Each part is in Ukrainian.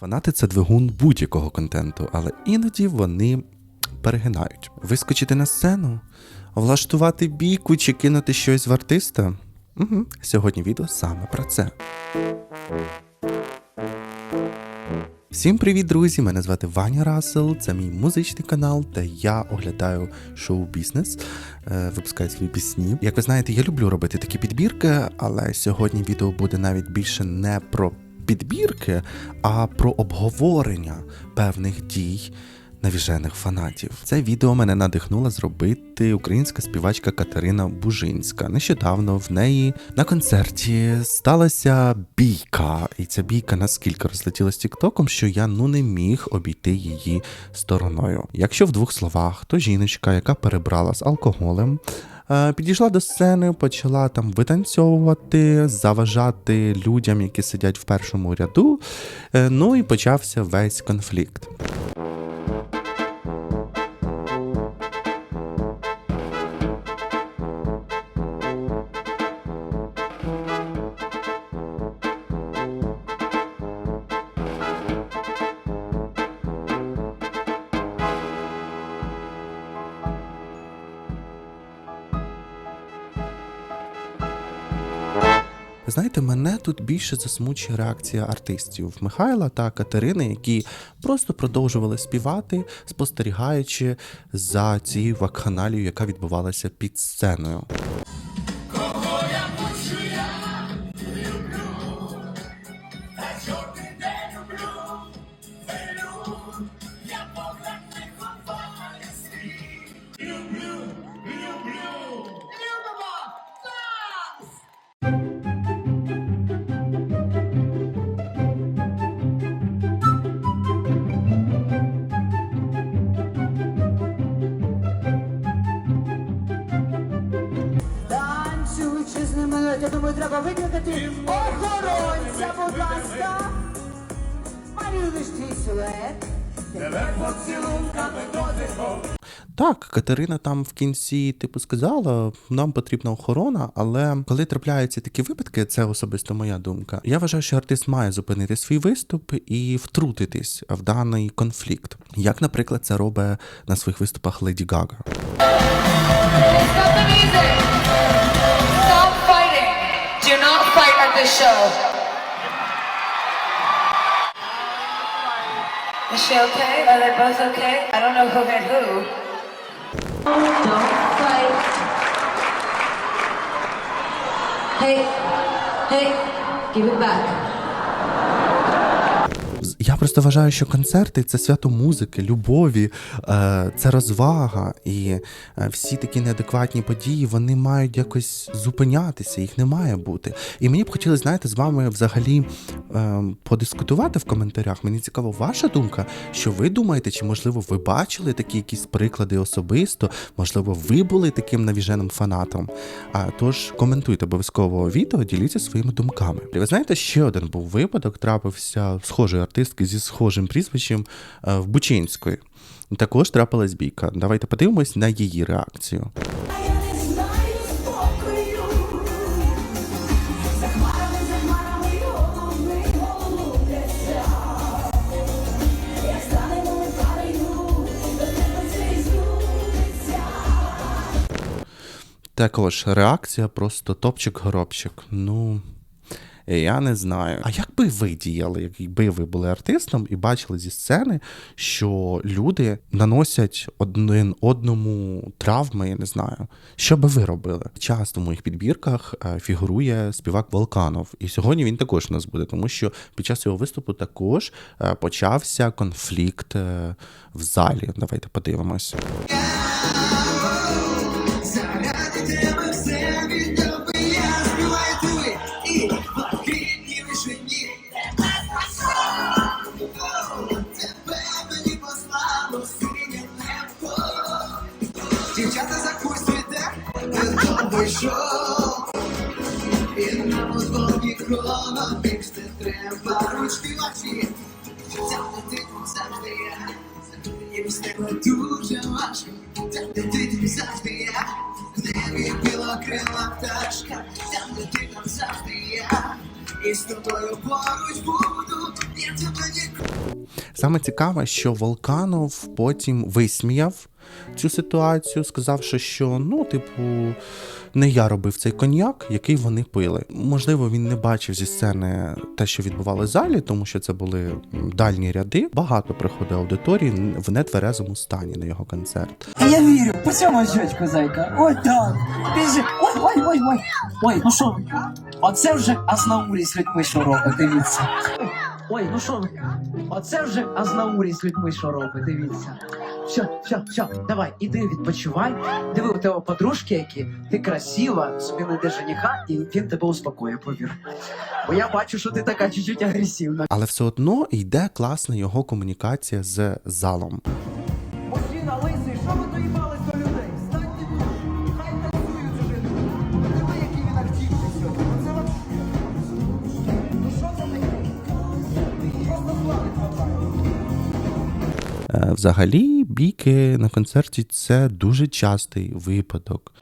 Фанати це двигун будь-якого контенту, але іноді вони перегинають. Вискочити на сцену, влаштувати бійку чи кинути щось в артиста. Угу. Сьогодні відео саме про це. Всім привіт, друзі! Мене звати Ваня Рассел, це мій музичний канал, де я оглядаю шоу-бізнес, е, випускаю свої пісні. Як ви знаєте, я люблю робити такі підбірки, але сьогодні відео буде навіть більше не про підбірки, а про обговорення певних дій навіжених фанатів. Це відео мене надихнула зробити українська співачка Катерина Бужинська. Нещодавно в неї на концерті сталася бійка, і ця бійка наскільки розлетілась тіктоком, що я ну не міг обійти її стороною. Якщо в двох словах, то жіночка, яка перебрала з алкоголем. Е, Підійшла до сцени, почала там витанцьовувати, заважати людям, які сидять в першому ряду. е, Ну і почався весь конфлікт. Знаєте, мене тут більше засмучує реакція артистів Михайла та Катерини, які просто продовжували співати, спостерігаючи за цією вакханалією, яка відбувалася під сценою. Я думаю, треба викликати охоронця, будь ласка. Малюєш твій силует. Тебе поцілунками дотиком. Так, Катерина там в кінці, типу, сказала, нам потрібна охорона, але коли трапляються такі випадки, це особисто моя думка. Я вважаю, що артист має зупинити свій виступ і втрутитись в даний конфлікт. Як, наприклад, це робить на своїх виступах Леді Гага. Is she okay? Are they both okay? I don't know who hit who. Don't fight. Hey, hey, give it back. Просто вважаю, що концерти це свято музики, любові, е, це розвага, і е, всі такі неадекватні події вони мають якось зупинятися, їх не має бути. І мені б хотілося, знаєте, з вами взагалі е, подискутувати в коментарях. Мені цікаво ваша думка, що ви думаєте, чи можливо ви бачили такі якісь приклади особисто? Можливо, ви були таким навіженим фанатом. А тож коментуйте обов'язково відео, діліться своїми думками. І ви знаєте, ще один був випадок, трапився схожої артистки зі схожим прізвищем е, в Бучинської. Також трапилась бійка. Давайте подивимось на її реакцію. Також реакція просто топчик-горобчик. Ну. Я не знаю. А як би ви діяли, якби ви були артистом і бачили зі сцени, що люди наносять один одному травми, я не знаю. Що би ви робили? Часто в моїх підбірках е, фігурує співак Волканов, і сьогодні він також у нас буде, тому що під час його виступу також е, почався конфлікт е, в залі. Давайте подивимось. Заради завжди я. Тебе дуже важко. Там, завжди я. І з тобою поруч буду. Я Саме цікаве, що Волканов потім висміяв цю ситуацію, сказавши, що ну, типу, не я робив цей коньяк, який вони пили. Можливо, він не бачив зі сцени те, що відбувалося в залі, тому що це були дальні ряди. Багато приходить аудиторії в нетверезому стані на його концерт. Я вірю, по цьому щочку, зайка. Ой, так. Біжи. Ой, ой, ой, ой. Ой, ну що? Оце вже Азнаурі з людьми що робить, дивіться. Ой, ну що? Оце вже Азнаурі з людьми що робить, дивіться. Все, все, все, давай, іди відпочивай. Диви, у тебе подружки які, ти красива, собі не жениха, і він тебе успокоює, повір. Бо я бачу, що ти така чуть-чуть агресивна. Але все одно йде класна його комунікація з залом. Взагалі, бійки на концерті це дуже частий випадок.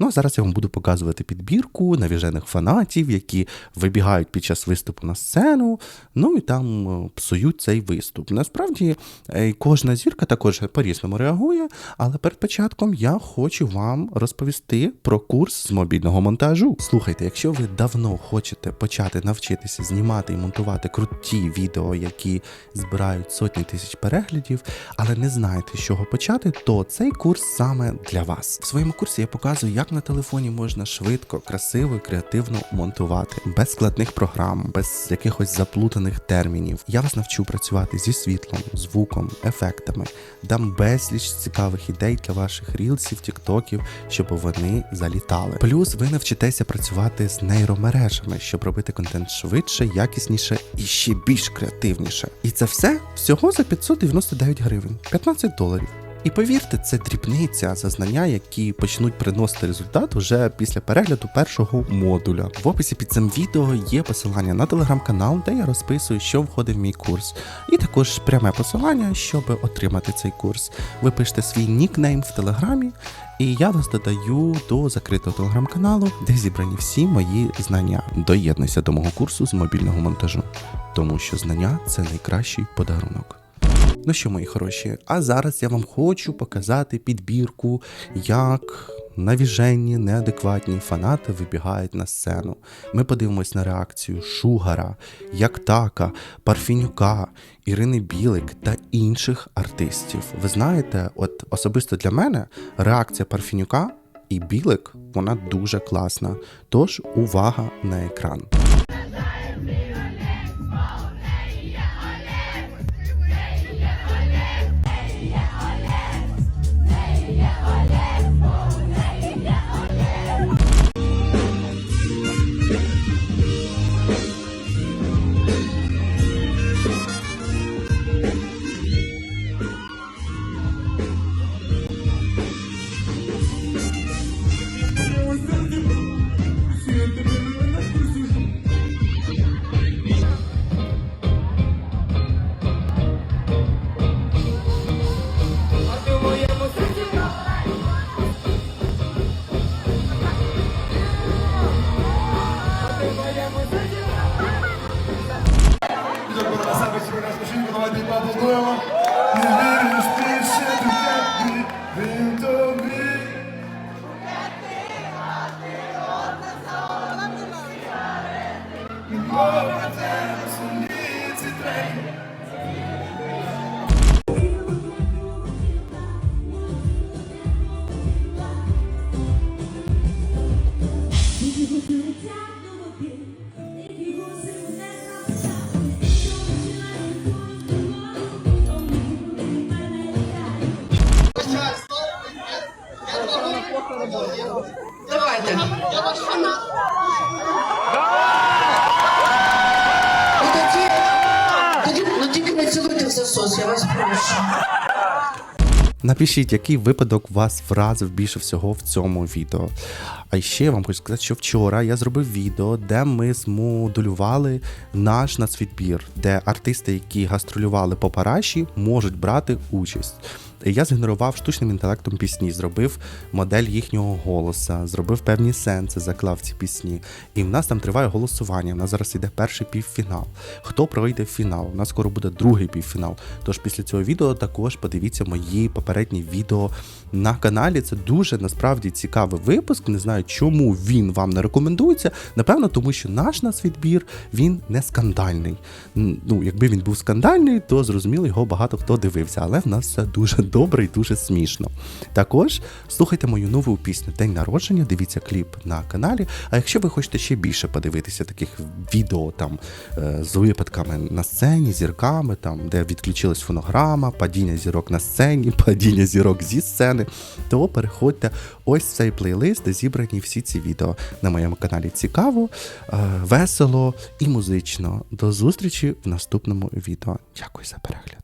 Ну а зараз я вам буду показувати підбірку навіжених фанатів, які вибігають під час виступу на сцену, ну і там е, псують цей виступ. Насправді е, кожна зірка також по-різному реагує, але перед початком я хочу вам розповісти про курс з мобільного монтажу. Слухайте, якщо ви давно хочете почати навчитися знімати і монтувати круті відео, які збирають сотні тисяч переглядів, але не знаєте, з чого почати, то цей курс саме для вас. В своєму курсі я показую, як на телефоні можна швидко, красиво і креативно монтувати, без складних програм, без якихось заплутаних термінів. Я вас навчу працювати зі світлом, звуком, ефектами, дам безліч цікавих ідей для ваших рілсів, тіктоків, щоб вони залітали. Плюс ви навчитеся працювати з нейромережами, щоб робити контент швидше, якісніше і ще більш креативніше. І це все всього за 599 гривень, 15 доларів. І повірте, це дрібниця за знання, які почнуть приносити результат уже після перегляду першого модуля. В описі під цим відео є посилання на телеграм-канал, де я розписую, що входить в мій курс, і також пряме посилання, щоб отримати цей курс. Ви пишете свій нікнейм в телеграмі, і я вас додаю до закритого телеграм-каналу, де зібрані всі мої знання. Доєднуйся до мого курсу з мобільного монтажу, тому що знання це найкращий подарунок. Ну що, мої хороші, а зараз я вам хочу показати підбірку, як навіженні, неадекватні фанати вибігають на сцену. Ми подивимось на реакцію Шугара, Яктака, Парфінюка, Ірини Білик та інших артистів. Ви знаєте, от особисто для мене реакція Парфінюка і Білик вона дуже класна. Тож увага на екран. на себе себе розпочинку, давайте поаплодуємо. Не віриш вас прошу. Напишіть, який випадок вас вразив більше всього в цьому відео. А ще я вам хочу сказати, що вчора я зробив відео, де ми змодулювали наш нацвідбір, де артисти, які гастролювали по параші, можуть брати участь. Я згенерував штучним інтелектом пісні, зробив модель їхнього голоса, зробив певні сенси, заклав ці пісні. І в нас там триває голосування. У нас зараз іде перший півфінал. Хто пройде в фінал? У нас скоро буде другий півфінал. Тож після цього відео також подивіться мої попередні відео на каналі. Це дуже насправді цікавий випуск. Не знаю, чому він вам не рекомендується. Напевно, тому що наш нас відбір він не скандальний. Ну, якби він був скандальний, то зрозуміло, його багато хто дивився. Але в нас все дуже добре і дуже смішно. Також слухайте мою нову пісню День народження. Дивіться кліп на каналі. А якщо ви хочете ще більше подивитися таких відео там е, з випадками на сцені, зірками, там де відключилась фонограма, падіння зірок на сцені, падіння зірок зі сцени, то переходьте ось в цей плейлист, де зібрані всі ці відео на моєму каналі. Цікаво, е, весело і музично. До зустрічі в наступному відео. Дякую за перегляд.